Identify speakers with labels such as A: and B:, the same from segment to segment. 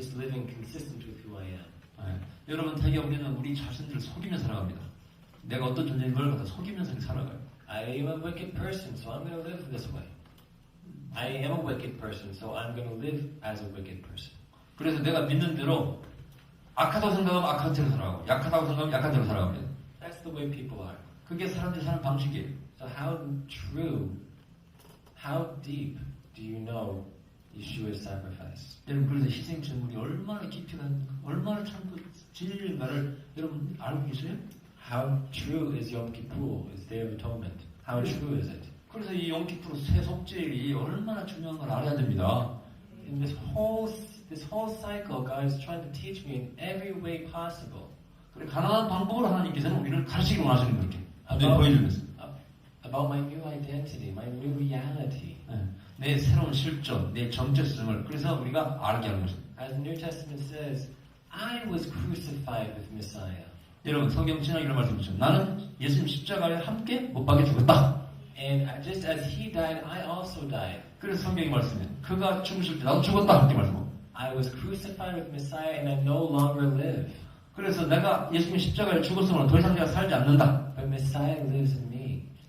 A: just living consistent with who I am.
B: 예. 여러분 되게 우리는 우리 자신들을 속이며 살아갑니다. 내가 어떤 존재인 걸 갖다 속이면서 살아가요.
A: I am a wicked person, so I'm going to live this way. I am a wicked person, so I'm going to live as a wicked person.
B: 그래서 내가 믿는 대로 악하다고 생각하면 악한 대로 살아가고 약하다고 생각하면 약한 대로 살아갑니다.
A: That's the way people are.
B: 그게 사람들이 사는 방식이에요.
A: So how true, how deep do you know Yeshua's sacrifice?
B: 여러분 그래서 희생 제물이 얼마나 깊이가 있는가, 얼마나 참그 진리인가를 여러분 알고 계세요?
A: How true is Yom Kippur, is of Atonement? How true is it?
B: 그래서 이 용키프로 새 속죄일이 얼마나 중요한 걸 알아야 됩니다.
A: In this whole this whole cycle, God is trying to teach me in every way possible
B: 그래 가난한 방법으로 하나님께서는 우리를 가르치기 원하시는 네,
A: about,
B: 보여주면서
A: about my new identity, my new reality.
B: 네, 내 새로운 실존, 내 정체성을 그래서 우리가 알게 하는 것입니다.
A: As the New Testament says, I was crucified with Messiah.
B: 여러분 성경 지나 이런 말씀이죠. 나는 예수님 십자가에 함께 못 박혀 죽었다.
A: And just as he died, I also died.
B: 그래서 성경이 말씀해. 그가 죽으실 때 나도 죽었다. 이렇게 말씀하고.
A: I was crucified with Messiah and I no longer live.
B: 그래서 내가 예수님 십자가에 죽었으면 더 이상 내가 살지 않는다.
A: But Messiah lives in.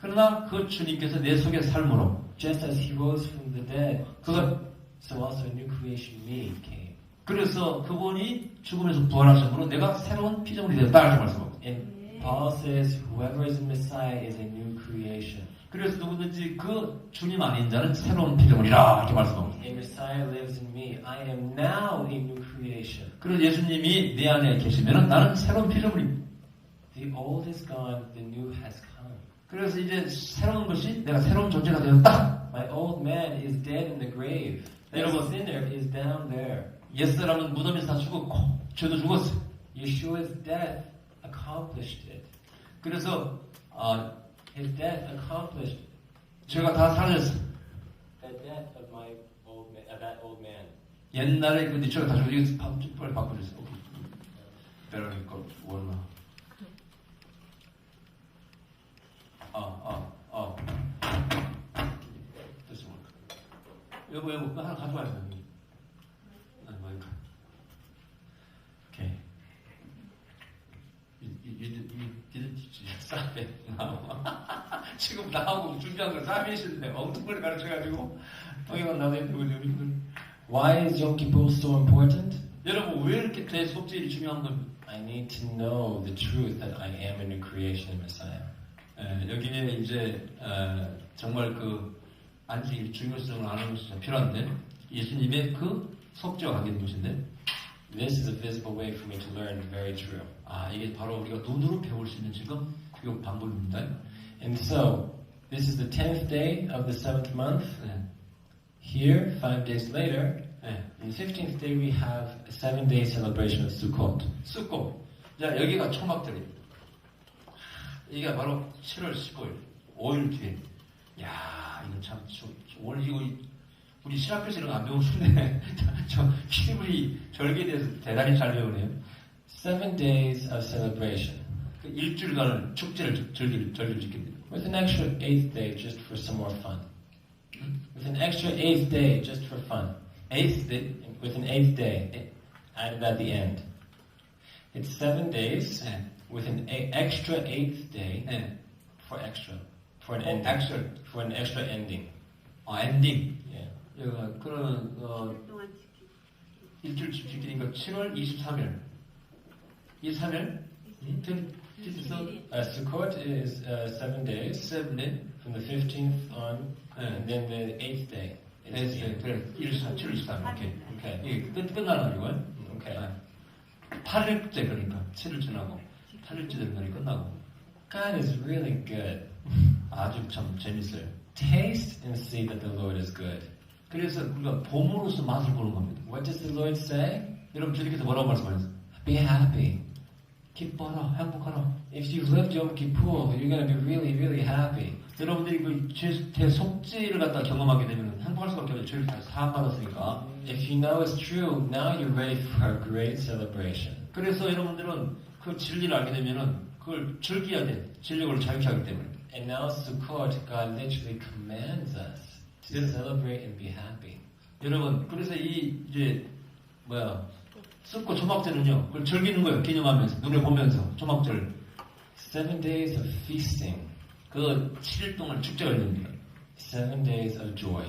B: 그러나 그 주님께서 내 속에 삶으로
A: Just as he rose from the dead,
B: 그가
A: so also a new creation me came.
B: 그래서 그분이 죽음에서 부활하심으로 내가 새로운 피조물이 되었다 이렇게 말씀하고.
A: And Paul says, whoever is in Messiah is a new creation.
B: 그래서 누구든지 그 주님 아닌 자는 새로운 피조물이라 이렇게 말씀하고.
A: And Messiah lives in me. I am now a new creation.
B: 그래서 예수님이 내 안에 계시면 나는 새로운 피조물입니다.
A: The old is gone, the new has come.
B: 그래서 이제 새로운 것이 내가 새로운 존재가 되었다.
A: My old man is dead in the grave. That
B: 여러분.
A: sinner is down there.
B: 옛사람은 무덤에서 다 죽었고 죄도 죽었어.
A: Yeshua's death accomplished it.
B: 그래서 아,
A: His death accomplished
B: 죄가 다 사라졌어.
A: the death of my old man, of that old man.
B: 옛날에 그 죄가 다 죽었어. 이거 바- 빨리 바꿔주세요. 오케이. 아, 아, 아. 됐어, 뭐. 여보, 여보, 하나 가져와야 돼. 아니. 오케이. You, you, you, you didn't teach me. stop it. 지금 나하고 준비한 거 쌈이신데 엉뚱거리 가르쳐가지고 동이가 나도 힘들고 우리
A: Why is Yom Kippur so important?
B: 여러분 왜 이렇게 내 속죄일이 중요한 겁니까?
A: I need to know the truth that I am a new creation in Messiah.
B: 에, 여기에 이제 어, 정말 그 안식일 중요성을 아는 것이 참 필요한데 예수님의 그 속죄와 관계된 것인데
A: This is a visible way for me to learn very true.
B: 아 이게 바로 우리가 눈으로 배울 수 있는 지금 그 방법입니다.
A: And so, this is the 10th day of the seventh month.
B: 네.
A: Here, five days later,
B: 네.
A: on the 15th day, we have a seven day celebration of Sukkot.
B: 쑥고 자 여기가 초막절이 이게 바로 7월 15일 5일 뒤에 야 이거 참 저, 저, 오늘 이거 우리 신학교에서 이런 거안 배우는데 저 키브리 절기에 대해서 대단히 잘 배우네요
A: Seven days of celebration,
B: 그 일주일간을 축제를 절기를 절기를 지킵니다
A: with an extra eighth day just for some more fun. With an extra eighth day just for fun.
B: 때
A: And With an eighth day added at the end. It's seven days
B: 네.
A: with an a- extra eighth day
B: 네.
A: for extra, for an
B: 어,
A: ending,
B: 액션
A: for an extra ending.
B: 어, 엔딩
A: Yeah.
B: 여기가 그러면 어, 일주일 지키니까 7월 23일 23일 그래서
A: Uh, Sukkot is uh, seven days
B: 세븐데
A: from the 15th on,
B: 네.
A: and then the eighth day. is
B: 에이스
A: the-
B: 그래 23, 7월 23일 오케이
A: Okay.
B: 이게 끝, 끝나는 거고요
A: Okay.
B: 8일째 그러니까 7일 지나고 8일째 되는 날이 끝나고
A: God is really good.
B: 아주 참 재밌어요
A: Taste and see that the Lord is good.
B: 그래서 우리가 봄으로서 맛을 보는 겁니다
A: What does the Lord say?
B: 여러분 주님께서 뭐라고 말씀하셨어요?
A: Be happy.
B: 기뻐하라 행복하라
A: If you've lived Yom Kippur, you're to be really, really happy.
B: 여러분들이 그 죄- 대속죄를 갖다 경험하게 되면 행복할 수밖에 없어요 죄를 다 사함받았으니까
A: If you know it's true, now you're ready for a great celebration.
B: 그래서 여러분들은 그 진리를 알게 되면은 그걸 즐겨야 돼 진리를 자유케 하기 때문에
A: And now Sukkot, God literally commands us to
B: Yes.
A: celebrate and be happy.
B: 여러분 그래서 이 이제 뭐야 썩고 초막절은요, 그걸 즐기는 거예요. 기념하면서, 눈에 보면서, 초막절.
A: Seven days of feasting,
B: 그 7일 동안 축제가 있습니다.
A: seven days of joy.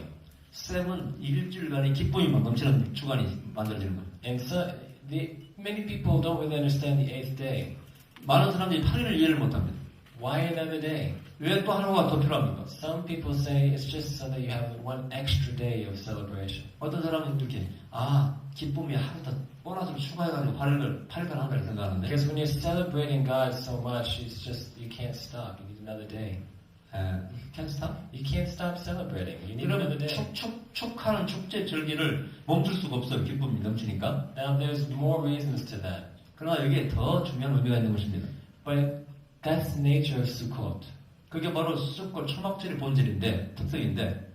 B: 세븐 일주일간의 기쁨이 막 넘치는 주간이 만들어지는 거예요.
A: And so, the, many people don't really understand the eighth day.
B: 많은 사람들이 8일을 이해를 못합니다.
A: Why another day?
B: 왜 또 하루가 더 필요합니까?
A: Some people say it's just so that you have one extra day of celebration.
B: 어떤 사람은 이렇게 아 기쁨이 하루 더 보너스를 추가해가지고 8일을 8일간 한다 고 생각하는데
A: Because when you're celebrating God so much, it's just, you can't stop. You need another day.
B: 에, can't stop.
A: You can't stop celebrating. You need another
B: 그러면
A: day.
B: 축, 축, 축하는 축제 절기를 멈출 수가 없어요. 기쁨이 넘치니까.
A: Now, there's more reasons to that.
B: 그러나 여기에 더 중요한 의미가 있는 것입니다.
A: But that's nature of Sukkot.
B: 그게 바로 쑥과 초막절의 본질인데 특성인데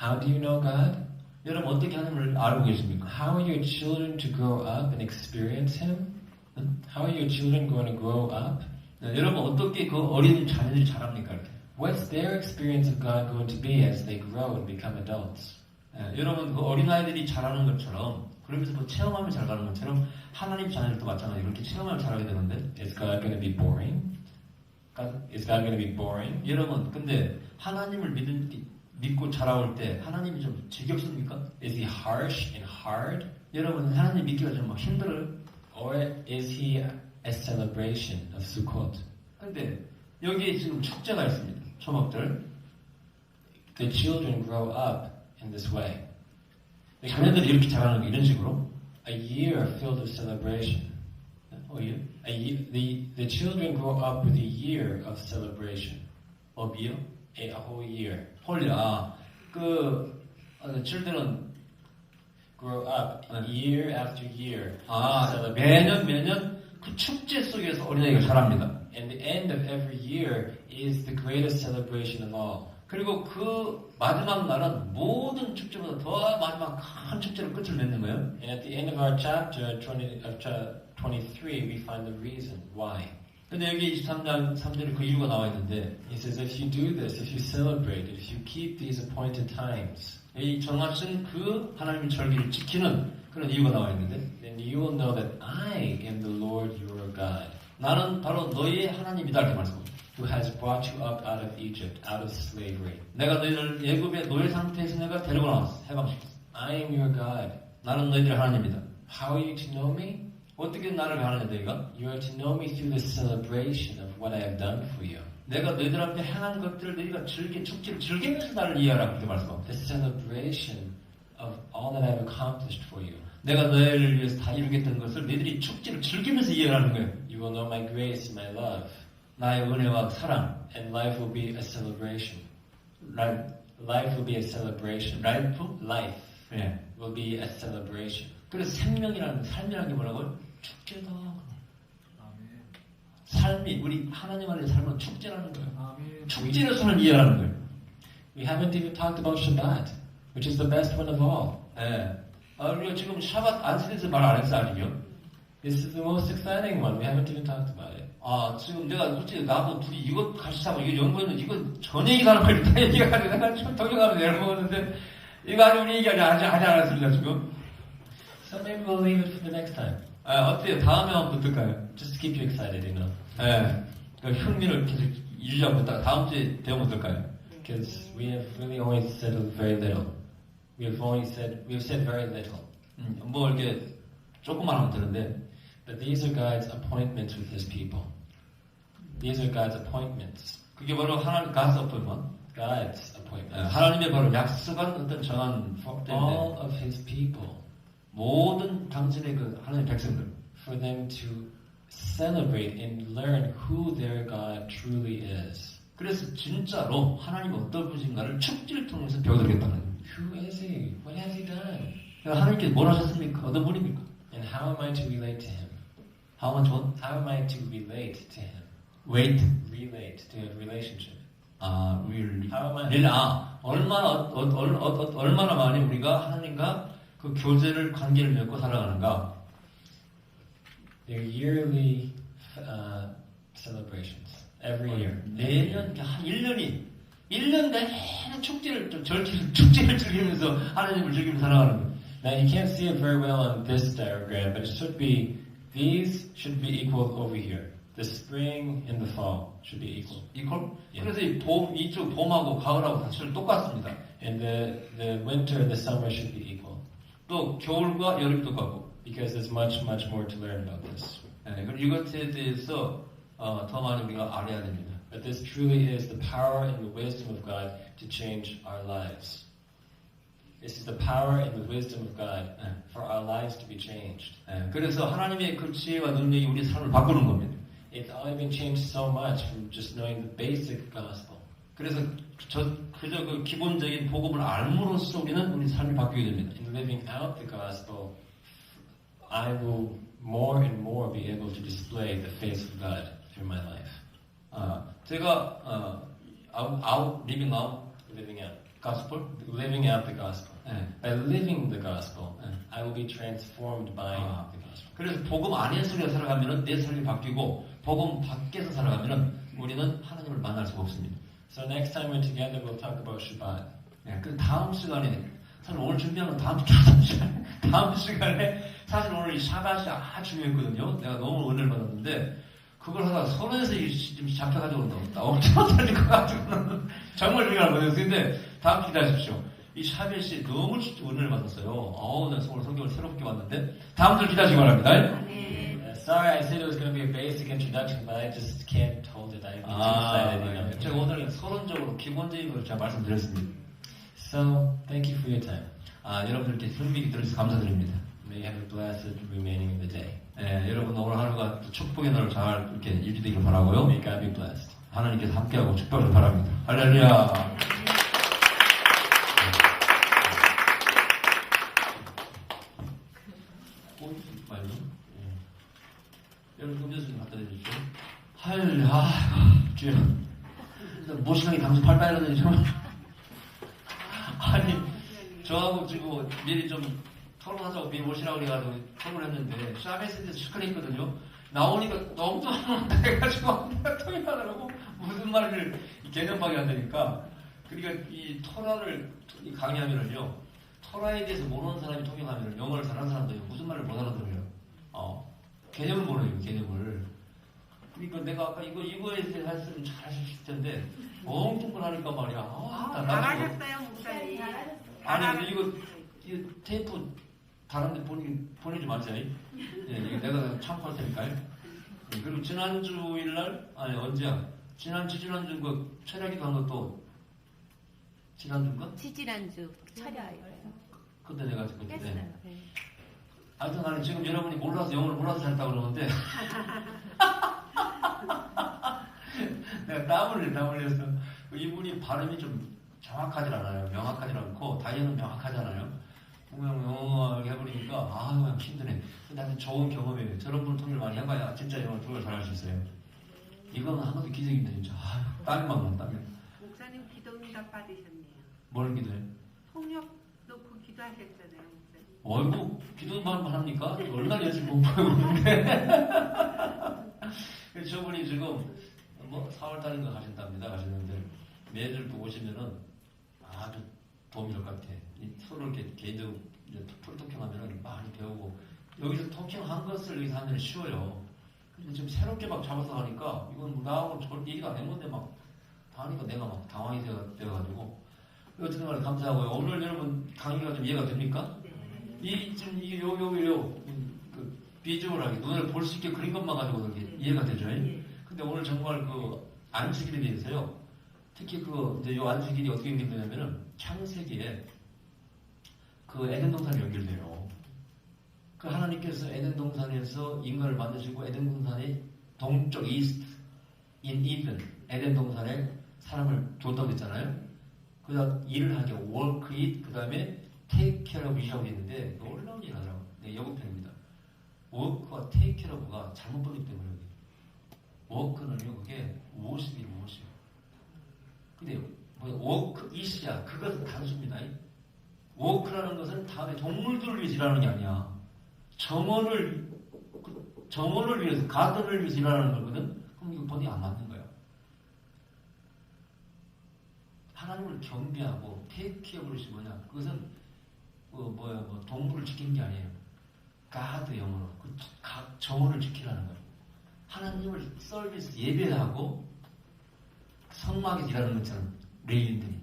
A: How do you know God?
B: 여러분 어떻게 하나님을 알고 계십니까?
A: How are your children to grow up and experience Him? How are your children going to grow up?
B: 네, 여러분 어떻게 그 어린 자녀들이 자랍니까? 이렇게.
A: What's their experience of God going to be as they grow and become adults?
B: 예, 여러분 그 어린아이들이 자라는 것처럼 그러면서 뭐 체험하면 잘 가는 것처럼 하나님 자녀들도 마찬가지로 그렇게 체험하면 잘하게 되는데
A: Is God going to be boring? Is God going to be boring?
B: 여러분 근데 하나님을 믿은, 믿고 자라올 때 하나님이 좀 지겹습니까?
A: Is He harsh and hard?
B: 여러분 하나님 믿기가 좀막 힘들어요?
A: Or is He a celebration of Sukkot?
B: 근데 여기에 지금 축제가 있습니다 초막절
A: The children grow up in this way.
B: 자녀들이 이렇게 자라는 게 이런 식으로
A: a year filled with celebration.
B: 어, 예?
A: A ye- the, the children grow up with a year of celebration.
B: 업이요?
A: A, a whole year.
B: 홀리 아그 어, children은
A: Grow up year after year.
B: 아. 매년 매년 그 축제 속에서 어린아이가 자랍니다
A: And the end of every year is the greatest celebration of all.
B: 그리고 그 마지막 날은 모든 축제보다 더 마지막 큰 축제로 끝을 맺는 거예요.
A: And at the end of our chapter 20, of cha- 23, we find the reason why.
B: 근데 여기 23장 3절에 그 이유가 나와 있는데
A: He says, if you do this, if you celebrate it, if you keep these appointed times,
B: 이 정하신 그 하나님의 절기를 지키는 그런 이유가 나와 있는데
A: then you will know that I am the Lord your God,
B: 나는 바로 너희의 하나님이다 이렇게 말씀합니다.
A: who has brought you up out of Egypt, out of slavery.
B: 내가 너희를 예굽의 노예 상태에서 내가 데리고 나왔어. 해방시켰어.
A: I am your God.
B: 나는 너희들의 하나님이다.
A: How are you to know me?
B: 어떻게 나를 아느냐 너희가?
A: You are to know me through the celebration of what I have done for you.
B: 내가 너희들 앞에 행한 것들을 너희가 즐기 축제를 즐기면서 나를 이해하라 그렇게 말씀합니다.
A: The celebration of all that I have accomplished for you.
B: 내가 너희를 위해서 다 이루겠다는 것을 너희들이 축제를 즐기면서 이해하는 거예요.
A: You will know my grace my love,
B: 나의 은혜와 사랑,
A: and life will be a celebration.
B: 라이,
A: Life will be a celebration.
B: 라이프?
A: Life
B: 예.
A: will be a celebration.
B: 그래서 생명이라는 삶이라는 게 뭐라고요? 축제다.
C: 아멘.
B: 삶이 우리 하나님 안에 삶은 축제라는 거예요.
C: 아멘.
B: 축제로서는 이해하는 거예요.
A: We haven't even talked about Shabbat, which is the best one of all.
B: 예. 아, 우리가 지금 샤bat 안스에서 말 안 했어 아직요.
A: This is the most exciting one. We haven't even talked about it.
B: 아 지금 내가 솔직히 나하고 둘이 이거 같이 자고 이거 연구했는데 이거 전 얘기가 하는 거다 얘기가 내가 지금 동영하면 내려먹었는데 이거 아직 우리 얘기 아직 아직 않았습니다 지금.
A: So maybe we'll leave it for the next time.
B: 아, 어때요? 다음에 한번 붙을까요?
A: Just to keep you excited, you know.
B: 예. 그 흥미를 계속 유지하고 있다가 다음 주에 배우면 어떨까요?
A: Because we have really only said very little. We have only said, we have said very little.
B: 음, 뭐 이렇게 조금만 하면 되는데
A: But these are God's appointments with His people. These are God's appointments.
B: 그게 바로 하나님 가스 어플만
A: God's
B: 예,
A: appointments.
B: 하나님의 바로 약속한 어떤 정한 법 때문에
A: All of His people.
B: 모든 당신의 그 하나님 백성들
A: For them to celebrate and learn who their God truly is.
B: 그래서 진짜로 하나님 어떤 분인가를 축제를 통해서 배워드리겠다는 거예요.
A: Who is He? What has He done?
B: 그러니까 하나님께 뭘 하셨습니까? 어떤 분입니까?
A: And how am I to relate to Him?
B: How much what?
A: How am I to relate to Him?
B: Wait.
A: Relate to a relationship.
B: 아, will.
A: How am I?
B: 릴, 아, 얼마나, 어, 어, 얼, 어, 어, 얼마나 많이 우리가 하나님과 그 교제를, 관계를 맺고 살아가는가.
A: They're yearly uh, celebrations. Every year.
B: 매년, 한 1년이, 1년 내내 축제를, 좀 절기를, 축제를 즐기면서 하나님을 즐기면서 살아가는 거예요.
A: Now you can't see it very well on this diagram, but it should be, these should be equal over here. The spring and the fall should be equal.
B: 이퀄?
A: 예.
B: 그래서 이 봄, 이쪽 봄하고 가을하고 사실 똑같습니다.
A: And the, the winter and the summer should be equal.
B: 또 겨울과 여름이 똑같고.
A: Because there's much, much more to learn about this.
B: 예, 그리고 이것에 대해서 어, 더 많이 우리가 알아야 됩니다.
A: But this truly is the power and the wisdom of God to change our lives. This is the power and the wisdom of God
B: 예,
A: for our lives to be changed.
B: 예, 그래서 하나님의 그 지혜와 능력이 우리 삶을 바꾸는 겁니다.
A: It's only been changed so much from just knowing the basic gospel.
B: 그래서 저 그저 그 기본적인 복음을 알므로써 우리는 우리 삶이 바뀌게 됩니다.
A: In living out the gospel, I will more and more be able to display the face of God through my life.
B: 아, 제가 어, 아웃, 아웃 리빙 아웃
A: Living out.
B: 가스펠
A: Living out the gospel.
B: 예.
A: By living the gospel,
B: 예.
A: I will be transformed by
B: Ah.
A: the gospel.
B: 그래서 복음 안에서 우리가 살아가면은 내 삶이 바뀌고 복음 밖에서 살아가면은 우리는 하나님을 만날 수가 없습니다.
A: So next time we're together, we'll talk about Shabbat.
B: 예, 그 다음 시간에 사실 오늘 준비하는 다음 다음 시간 다음 시간에 사실 오늘 이 샤갓이 아주 중요했거든요. 내가 너무 은혜를 받았는데 그걸 하다가 서론에서 잡혀가지고 너무 떨어질 것 가지고는 정말 중요한 거예요. 근데 다음 기다리십시오. 이 샤벳이 너무 은혜를 받았어요. 어우, 나 오늘 성경을 새롭게 봤는데 다음 주 기다리시기 바랍니다.
A: Uh, sorry, I said it was going to be a basic introduction, but I just can't hold it. I'm too excited,
B: 아. 제가 오늘 서론적으로 기본적인 걸 제가 말씀드렸습니다.
A: So, thank you for your time.
B: 아, 여러분들께 흥미있게 들어주셔서 감사드립니다.
A: May you have a blessed remaining of the day.
B: 예, 여러분 오늘 하루가 또 축복의 날을 잘 이렇게 유지되길 바라고요.
A: May God be blessed.
B: 하나님께서 함께하고 축복을 바랍니다. 할렐루야. 어, 말로? 예. 여러분 음료수 좀 갖다 드리십시오. 할, 아, 주여. 일단 모시간이 당신 팔팔하더니 좀. 아니, 저하고 지금 미리 좀 토론하자고 미리 오시라고 그래가지고 토론했는데 샤베스에 대해서 축하했거든요. 나오니까 너무 해가지고 통일하더라고 무슨 말을 개념 파괴한다니까. 그러니까 이 토라를 이 강의하면은요 토라에 대해서 모르는 사람이 통역하면 영어를 잘하는 사람도 무슨 말을 못 알아들어요. 어 개념을 모르요 개념을. 그러니까 내가 아까 이거 이거에 대해서 했으면 잘하셨을 텐데 엉뚱걸 하니까 말이야. 아, 나 나중에
C: 잘하셨어요, 목사님.
B: 아니 이거, 이거 테이프 다른데 보내, 보내지 마세요. 예, 내가 참고할 테니까요. 예, 그리고 지난주일날 아니 언제야? 지난주 지난주 그 철학기도 한 것도 지난주인가?
C: 치질한주 차려요.
B: 그때 내가 그때
C: 했어요. 네.
B: 하여튼 나는 지금 여러분이 몰라서 영어를 몰라서 잘했다고 그러는데 내가 땀을 흘려 땀을 흘려서 이분이 발음이 좀 정확하지 않아요 명확하지 않고 다이어는 명확하잖아요 분명 영어하게 해버리니까 아 그냥 힘드네 근데 아주 좋은 경험이에요 저런 분을 통일 많이 해봐야 진짜 영어 정말 잘할 수 있어요 이건 한 것도 기적입니다 진짜 아유, 땀이 막 나, 땀이
D: 목사님 기도 응답 받으셨네요.
B: 뭘 기도해
D: 통역 놓고 기도하셨잖아요.
B: 어이구, 기도만 합니까? 얼마나 열심히. 그래서 저분이 지금 뭐 4월 달인가 가신답니다. 가셨는데 매일 보고 오시면은 아주 도움이 될 것 같아. 이 서로 이렇게 개인적으로 이제 풀토킹하면은 많이 배우고 여기서 토킹한 것을 여기서 하면 쉬워요. 근데 지금 새롭게 막 잡아서 하니까 이건 뭐 나하고 저 얘기가 안된 건데 막 하니까 내가 막 당황이 되어- 되어가지고 어쨌든 간에 감사하고요. 오늘 여러분 강의가 좀 이해가 됩니까? 이 지금 이게 요요 요 그 비주얼하게 눈을 볼 수 있게 그린 것만 가지고 이렇게 이해가 되죠.
D: 예.
B: 근데 오늘 정말 그 안식일에 대해서요. 특히 그 이제 요 안식일이 어떻게 연결되냐면은 창세기에 그 에덴 동산이 연결돼요. 그 하나님께서 에덴 동산에서 인간을 만드시고 에덴 동산의 동쪽 이스트 인 이든 에덴 동산에 사람을 줬다고 했잖아요. 그다음 일을 하게 work it 그다음에 take care of it이라고 있는데 놀라운 일을 하더라고. 네, take care of가 잘못 보기 때문에 work는요 그게 무엇이니 무엇이요. 근데 뭐 work it이야 그것은 단수입니다. work라는 것은 다음에 동물들을 위해서 일하는 게 아니야. 정원을 그 정원을 위해서 가든을 위해서 일하는 거거든. 그럼 이거 본이 안 맞는 거야. 하나님을 경배하고 테이크케어를 것이 뭐냐? 그것은 그 뭐야 뭐 동물을 지키는 게 아니에요. 가드 영어로 그 각 정원을 지키라는 거예요. 하나님을 서비스 예배하고 성막에 일하는 것처럼 레인들이.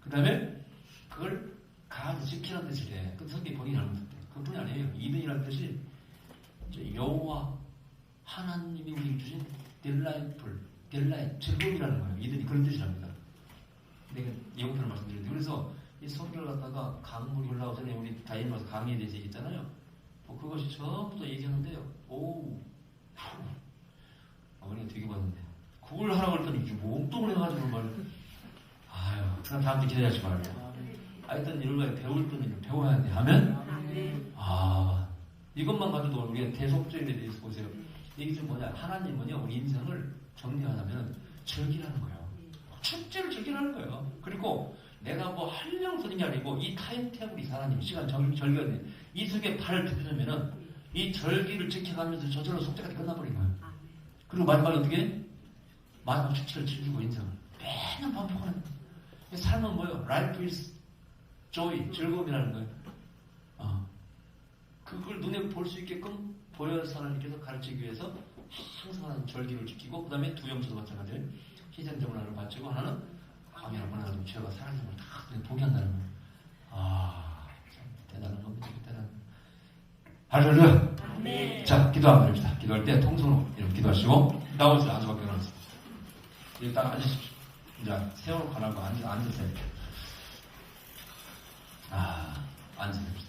B: 그 다음에 그걸 가드 지키라는 뜻이래. 그 성경 본인이 하는 뜻. 그뿐이 아니에요. 이든이라는 뜻이 여호와 하나님이 우리에게 주신 델라이풀, 델라이 즐거움이라는 거예요. 이든이 그런 뜻이랍니다. 내가 예고편을 말씀드렸는데 그래서 이 성경을 갖다가 강물이 올라오기 전에 우리 다이앤 와서 강의에 대해서 얘기했잖아요. 뭐 그것이 다 얘기하는데요. 오, 푸. 어머니가 되게 봤는데 그걸 하라고 했더니 이게 몸뚱을 해가지고 말 아유 그럼 다음 주 기대하지 말아요. 하여튼 이런 거에 배울 때는 배워야 돼 하면
D: 아멘.
B: 아 이것만 가지고 우리가 대속죄에 대해서 보세요. 이게 좀 뭐냐 하나님은요 우리 인생을 정리하자면 즐기라는 거예요. 축제를 즐기라는 거예요. 그리고 내가 뭐 하려고 쓰는 게 아니고 이 타임테이블 이 사람님 시간 절, 절기가 이 속에 발을 디디면은 이 절기를 지켜가면서 저절로 속죄가 끝나버린 거예요.
D: 아멘.
B: 그리고 마지막에 어떻게 해? 마지막 축제를 즐기고 인생을 매년 반복하는. 삶은 뭐예요? Life is joy, 즐거움이라는 거예요. 어. 그걸 눈에 볼 수 있게끔 보여서 하나님께서 가르치기 위해서 항상 하나님 절기를 지키고 그 다음에 두 영수도 마찬가지예요. 희생점을 하나를 바치고 하나는 광야를 보내가지고 죄가 사라짐을 다 눈에 보게 한다는 거예요. 아, 참 대단한 겁니다. 대단한. 할렐루야.
C: 네.
B: 자, 기도 한번 해봅시다. 기도할 때 통성으로 이렇게 기도하시고 나오세요. 앉아서 기도하세요. 일단 앉으십시오. 이제 세워놓고 하라고 앉아, 앉으세요. 아, 앉으세요.